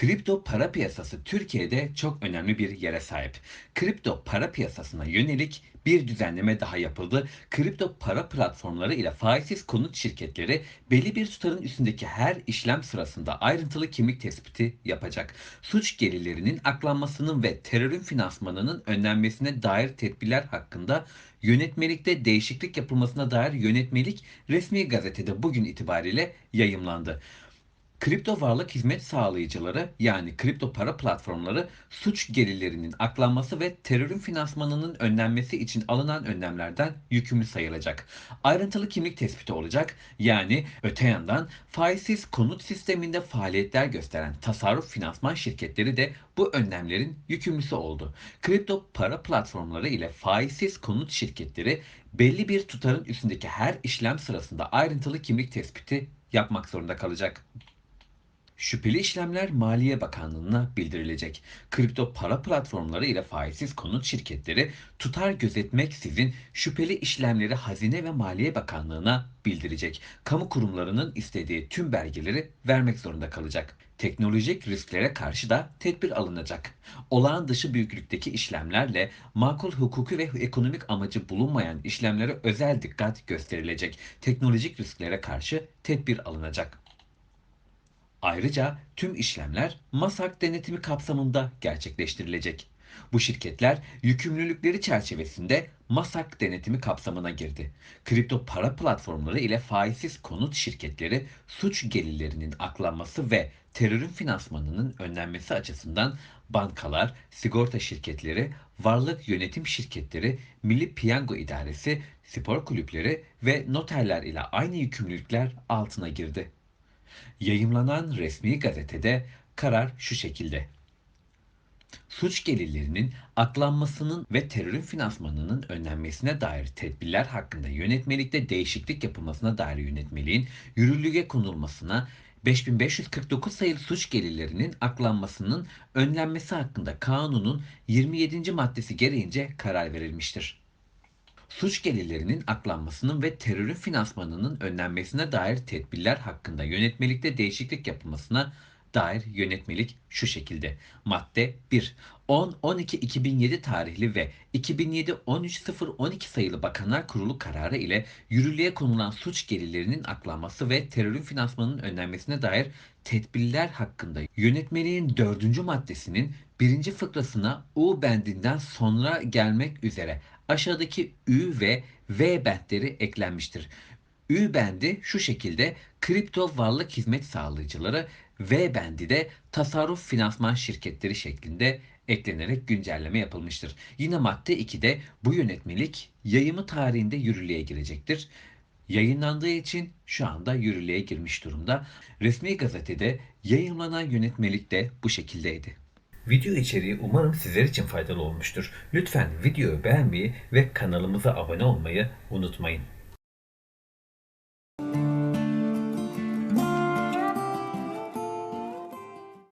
Kripto para piyasası Türkiye'de çok önemli bir yere sahip. Kripto para piyasasına yönelik bir düzenleme daha yapıldı. Kripto para platformları ile faizsiz konut şirketleri belli bir tutarın üstündeki her işlem sırasında ayrıntılı kimlik tespiti yapacak. Suç gelirlerinin aklanmasının ve terörün finansmanının önlenmesine dair tedbirler hakkında yönetmelikte değişiklik yapılmasına dair yönetmelik resmi gazetede bugün itibariyle yayımlandı. Kripto varlık hizmet sağlayıcıları yani kripto para platformları suç gelirlerinin aklanması ve terörün finansmanının önlenmesi için alınan önlemlerden yükümlü sayılacak. Ayrıntılı kimlik tespiti olacak. Yani öte yandan faizsiz konut sisteminde faaliyetler gösteren tasarruf finansman şirketleri de bu önlemlerin yükümlüsü oldu. Kripto para platformları ile faizsiz konut şirketleri belli bir tutarın üstündeki her işlem sırasında ayrıntılı kimlik tespiti yapmak zorunda kalacak. Şüpheli işlemler Maliye Bakanlığı'na bildirilecek. Kripto para platformları ile faizsiz konut şirketleri tutar gözetmeksizin şüpheli işlemleri Hazine ve Maliye Bakanlığı'na bildirecek. Kamu kurumlarının istediği tüm belgeleri vermek zorunda kalacak. Teknolojik risklere karşı da tedbir alınacak. Olağan dışı büyüklükteki işlemlerle makul hukuki ve ekonomik amacı bulunmayan işlemlere özel dikkat gösterilecek. Teknolojik risklere karşı tedbir alınacak. Ayrıca tüm işlemler MASAK denetimi kapsamında gerçekleştirilecek. Bu şirketler yükümlülükleri çerçevesinde MASAK denetimi kapsamına girdi. Kripto para platformları ile faizsiz konut şirketleri suç gelirlerinin aklanması ve terörün finansmanının önlenmesi açısından bankalar, sigorta şirketleri, varlık yönetim şirketleri, Milli Piyango İdaresi, spor kulüpleri ve noterler ile aynı yükümlülükler altına girdi. Yayımlanan resmi gazetede karar şu şekilde. Suç gelirlerinin aklanmasının ve terörün finansmanının önlenmesine dair tedbirler hakkında yönetmelikte değişiklik yapılmasına dair yönetmeliğin yürürlüğe konulmasına 5549 sayılı suç gelirlerinin aklanmasının önlenmesi hakkında kanunun 27. maddesi gereğince karar verilmiştir suç gelirlerinin aklanmasının ve terörün finansmanının önlenmesine dair tedbirler hakkında yönetmelikte değişiklik yapılmasına dair yönetmelik şu şekilde. Madde 1. 10-12-2007 tarihli ve 2007-13-012 sayılı Bakanlar Kurulu kararı ile yürürlüğe konulan suç gelirlerinin aklanması ve terörün finansmanının önlenmesine dair tedbirler hakkında yönetmeliğin 4. maddesinin 1. fıkrasına U bendinden sonra gelmek üzere aşağıdaki Ü ve V bentleri eklenmiştir. Ü bendi şu şekilde kripto varlık hizmet sağlayıcıları, V bendi de tasarruf finansman şirketleri şeklinde eklenerek güncelleme yapılmıştır. Yine madde 2'de bu yönetmelik yayımı tarihinde yürürlüğe girecektir. Yayınlandığı için şu anda yürürlüğe girmiş durumda. Resmi gazetede yayınlanan yönetmelik de bu şekildeydi. Video içeriği umarım sizler için faydalı olmuştur. Lütfen videoyu beğenmeyi ve kanalımıza abone olmayı unutmayın.